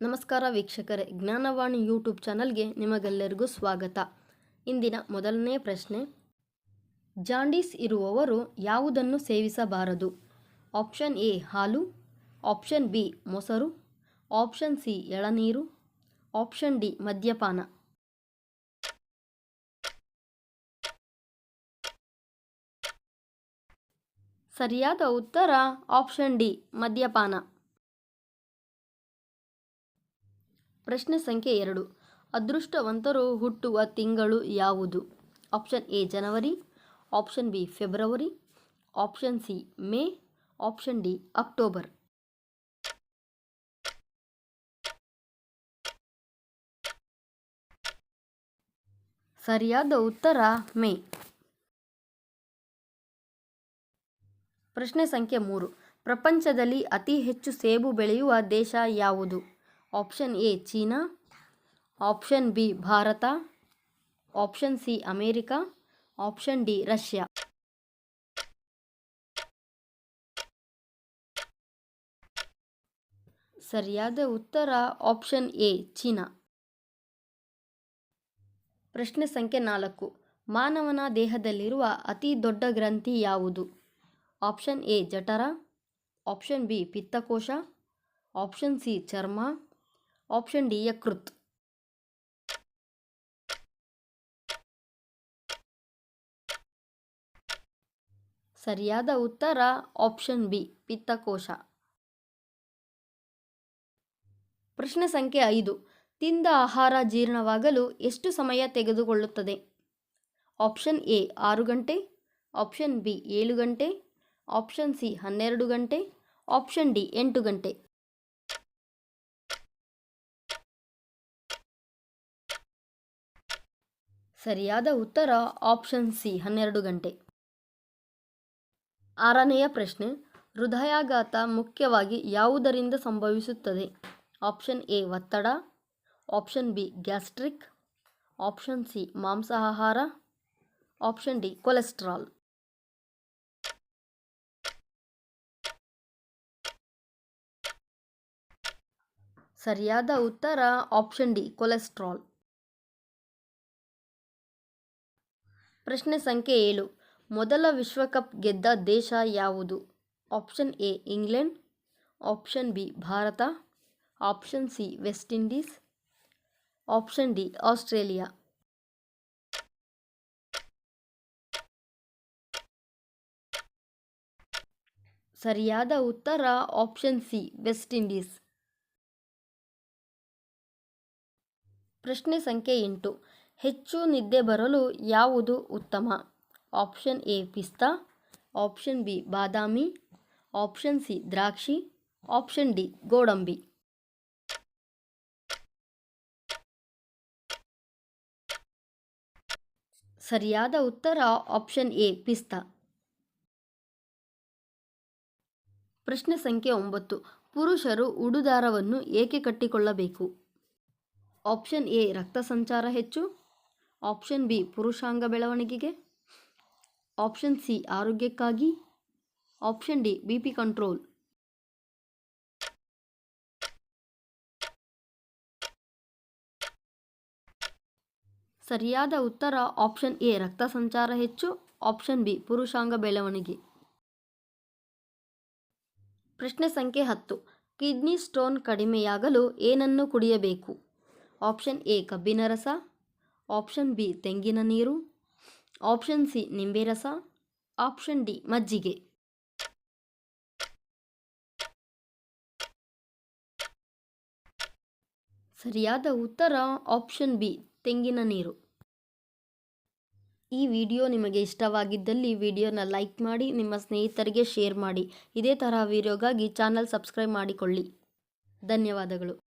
ನಮಸ್ಕಾರ ವೀಕ್ಷಕರೇ, ಜ್ಞಾನವಾಣಿ ಯೂಟ್ಯೂಬ್ ಚಾನಲ್ಗೆ ನಿಮಗೆಲ್ಲರಿಗೂ ಸ್ವಾಗತ. ಇಂದಿನ ಮೊದಲನೇ ಪ್ರಶ್ನೆ, ಜಾಂಡೀಸ್ ಇರುವವರು ಯಾವುದನ್ನು ಸೇವಿಸಬಾರದು? ಆಪ್ಷನ್ ಎ, ಹಾಲು, ಆಪ್ಷನ್ ಬಿ, ಮೊಸರು, ಆಪ್ಷನ್ ಸಿ, ಎಳನೀರು, ಆಪ್ಷನ್ ಡಿ, ಮದ್ಯಪಾನ. ಸರಿಯಾದ ಉತ್ತರ ಆಪ್ಷನ್ ಡಿ, ಮದ್ಯಪಾನ. ಪ್ರಶ್ನೆ ಸಂಖ್ಯೆ ಎರಡು. ಅದೃಷ್ಟವಂತರು ಹುಟ್ಟುವ ತಿಂಗಳು ಯಾವುದು? ಆಪ್ಷನ್ ಎ, ಜನವರಿ. Option B, February. Option C, May. Option D, October. ಸರಿಯಾದ ಉತ್ತರ, ಮೇ. ಪ್ರಶ್ನೆ ಸಂಖ್ಯೆ ಮೂರು. ಪ್ರಪಂಚದಲ್ಲಿ ಅತಿ ಹೆಚ್ಚು ಸೇಬು ಬೆಳೆಯುವ ದೇಶ ಯಾವುದು? Option A China option B Bharat option C America option D Russia ಸರಿಯಾದ ಉತ್ತರ ಆಪ್ಷನ್ ಎ ಚೀನಾ. ಪ್ರಶ್ನೆ ಸಂಖ್ಯೆ ನಾಲ್ಕು. ಮಾನವನ ದೇಹದಲ್ಲಿರುವ ಅತಿ ದೊಡ್ಡ ಗ್ರಂಥಿ ಯಾವುದು? ಆಪ್ಷನ್ ಎ ಜಠರ. ಆಪ್ಷನ್ ಬಿ ಪಿತ್ತಕೋಶ. ಆಪ್ಷನ್ ಸಿ ಚರ್ಮ. ಆಪ್ಷನ್ ಡಿ ಯಕೃತ್ ಸರಿಯಾದ ಉತ್ತರ ಆಪ್ಷನ್ ಬಿ ಪಿತ್ತಕೋಶ. ಪ್ರಶ್ನೆ ಸಂಖ್ಯೆ ಐದು. ತಿಂದ ಆಹಾರ ಜೀರ್ಣವಾಗಲು ಎಷ್ಟು ಸಮಯ ತೆಗೆದುಕೊಳ್ಳುತ್ತದೆ? ಆಪ್ಷನ್ ಎ ಆರು ಗಂಟೆ. ಆಪ್ಷನ್ ಬಿ ಏಳು ಗಂಟೆ. ಆಪ್ಷನ್ ಸಿ ಹನ್ನೆರಡು ಗಂಟೆ. ಆಪ್ಷನ್ ಡಿ ಎಂಟು ಗಂಟೆ. ಸರಿಯಾದ ಉತ್ತರ ಆಪ್ಷನ್ ಸಿ ಹನ್ನೆರಡು ಗಂಟೆ. ಆರನೆಯ ಪ್ರಶ್ನೆ, ಹೃದಯಾಘಾತ ಮುಖ್ಯವಾಗಿ ಯಾವುದರಿಂದ ಸಂಭವಿಸುತ್ತದೆ? ಆಪ್ಷನ್ ಎ ಒತ್ತಡ. Option B gastric option C ಮಾಂಸಾಹಾರ. ಆಪ್ಷನ್ ಡಿ ಕೊಲೆಸ್ಟ್ರಾಲ್ ಸರಿಯಾದ ಉತ್ತರ ಆಪ್ಷನ್ ಡಿ ಕೊಲೆಸ್ಟ್ರಾಲ್ ಪ್ರಶ್ನೆ ಸಂಖ್ಯೆ ಏಳು. ಮೊದಲ ವಿಶ್ವಕಪ್ ಗೆದ್ದ ದೇಶ ಯಾವುದು? Option A, England. Option B, Bharat. Option C, West Indies. Option D, Australia. ಸರಿಯಾದ ಉತ್ತರ, ಆಪ್ಷನ್ ಸಿ, ವೆಸ್ಟ್ ಇಂಡೀಸ್. ಪ್ರಶ್ನೆ ಸಂಖ್ಯೆ ಎಂಟು. ಹೆಚ್ಚು ನಿದ್ದೆ ಬರಲು ಯಾವುದು ಉತ್ತಮ? ಆಪ್ಷನ್ ಎ, ಪಿಸ್ತಾ. ಆಪ್ಷನ್ ಬಿ, ಬಾದಾಮಿ. ಆಪ್ಷನ್ ಸಿ, ದ್ರಾಕ್ಷಿ. ಆಪ್ಷನ್ ಡಿ, ಗೋಡಂಬಿ. ಸರಿಯಾದ ಉತ್ತರ ಆಪ್ಷನ್ ಎ, ಪಿಸ್ತಾ. ಪ್ರಶ್ನೆ ಸಂಖ್ಯೆ ಒಂಬತ್ತು. ಪುರುಷರು ಉಡುದಾರವನ್ನು ಏಕೆ ಕಟ್ಟಿಕೊಳ್ಳಬೇಕು? ಆಪ್ಷನ್ ಎ, ರಕ್ತ ಸಂಚಾರ ಹೆಚ್ಚು. ಆಪ್ಷನ್ ಬಿ ಪುರುಷಾಂಗ ಬೆಳವಣಿಗೆಗೆ. ಆಪ್ಷನ್ ಸಿ ಆರೋಗ್ಯಕ್ಕಾಗಿ. Option D B P control ಸರಿಯಾದ ಉತ್ತರ ಆಪ್ಷನ್ ಎ ರಕ್ತ ಸಂಚಾರ ಹೆಚ್ಚು. ಆಪ್ಷನ್ ಬಿ ಪುರುಷಾಂಗ ಬೆಳವಣಿಗೆ. ಪ್ರಶ್ನೆ ಸಂಖ್ಯೆ ಹತ್ತು, ಕಿಡ್ನಿ ಸ್ಟೋನ್ ಕಡಿಮೆಯಾಗಲು ಏನನ್ನು ಕುಡಿಯಬೇಕು? ಆಪ್ಷನ್ ಎ ಕಬ್ಬಿನ ರಸ. ಆಪ್ಷನ್ ಬಿ ತೆಂಗಿನ ನೀರು. ಆಪ್ಷನ್ ಸಿ ನಿಂಬೆ ರಸ. ಆಪ್ಷನ್ ಡಿ ಮಜ್ಜಿಗೆ. ಸರಿಯಾದ ಉತ್ತರ ಆಪ್ಷನ್ ಬಿ ತೆಂಗಿನ ನೀರು. ಈ ವಿಡಿಯೋ ನಿಮಗೆ ಇಷ್ಟವಾಗಿದ್ದಲ್ಲಿ ವಿಡಿಯೋನ ಲೈಕ್ ಮಾಡಿ, ನಿಮ್ಮ ಸ್ನೇಹಿತರಿಗೆ ಶೇರ್ ಮಾಡಿ. ಇದೇ ತರಹ ವಿಡಿಯೋಗಾಗಿ ಚಾನಲ್ ಸಬ್ಸ್ಕ್ರೈಬ್ ಮಾಡಿಕೊಳ್ಳಿ. ಧನ್ಯವಾದಗಳು.